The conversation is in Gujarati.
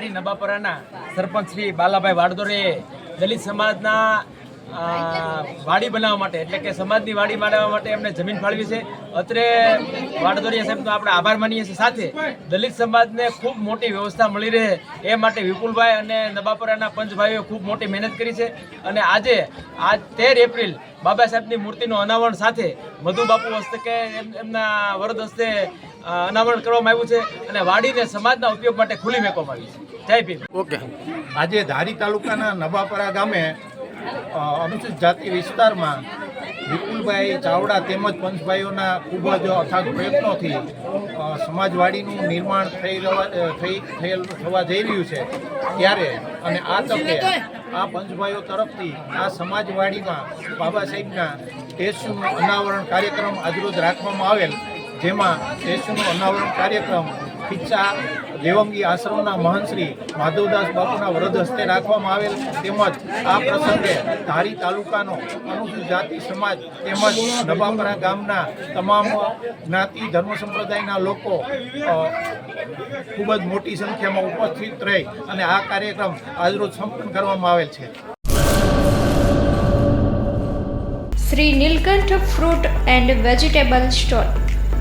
ધારી નબાપરાના સરપંચ શ્રી બાલાભાઈ વાડદોરે દલિત સમાજના વાડી બનાવવા માટે, એટલે કે સમાજની વાડી બનાવવા માટે એમને જમીન ફાળવી છે. અત્રે વાડદોરિયા સાહેબનો આપણે આભાર માનીએ છીએ. સાથે દલિત સમાજને ખૂબ મોટી વ્યવસ્થા મળી રહે એ માટે વિપુલભાઈ અને નબાપરાના પંચભાઈઓએ ખૂબ મોટી મહેનત કરી છે. અને આજે, આજ તેર એપ્રિલ બાબા સાહેબની મૂર્તિનું અનાવરણ સાથે મધુબાપુ હસ્તકે એમ- એમના વરદ હસ્તે અનાવરણ કરવામાં આવ્યું છે. અને વાડીને સમાજના ઉપયોગ માટે ખુલ્લી મેકવામાં આવી છે. જય ભીમ. ઓકે. આજે ધારી તાલુકાના નવાપરા ગામે અનુસૂચિત જાતિ વિસ્તારમાં વિપુલભાઈ ચાવડા તેમજ પંચભાઈઓના ખૂબ જ અથાગ પ્રયત્નોથી સમાજવાડીનું નિર્માણ થઈ રહેવા થઈ થયેલ થવા જઈ રહ્યું છે. ત્યારે અને આ તકે આ પંચભાઈઓ તરફથી આ સમાજવાડીમાં બાબા સાહેબના સ્ટેચ્યુનું અનાવરણ કાર્યક્રમ આજરોજ રાખવામાં આવેલ જેમાં સ્ટેચ્યુનું અનાવરણ કાર્યક્રમ ખીચા દેવંગી આશ્રમના મહંતશ્રી માધવદાસ બાપુના વ્રત હસ્તે રાખવામાં આવેલ તેમજ આ પ્રસંગે ધારી તાલુકાનો અનુસૂચિત જાતિ સમાજ તેમજ નબાપરા ગામના તમામ જ્ઞાતિ, ધર્મ સંપ્રદાયના લોકો ખૂબ જ મોટી સંખ્યામાં ઉપસ્થિત રહી અને આ કાર્યક્રમ આજરોજ સંપન્ન કરવામાં આવેલ છે. Shri Nilkanth fruit and vegetable store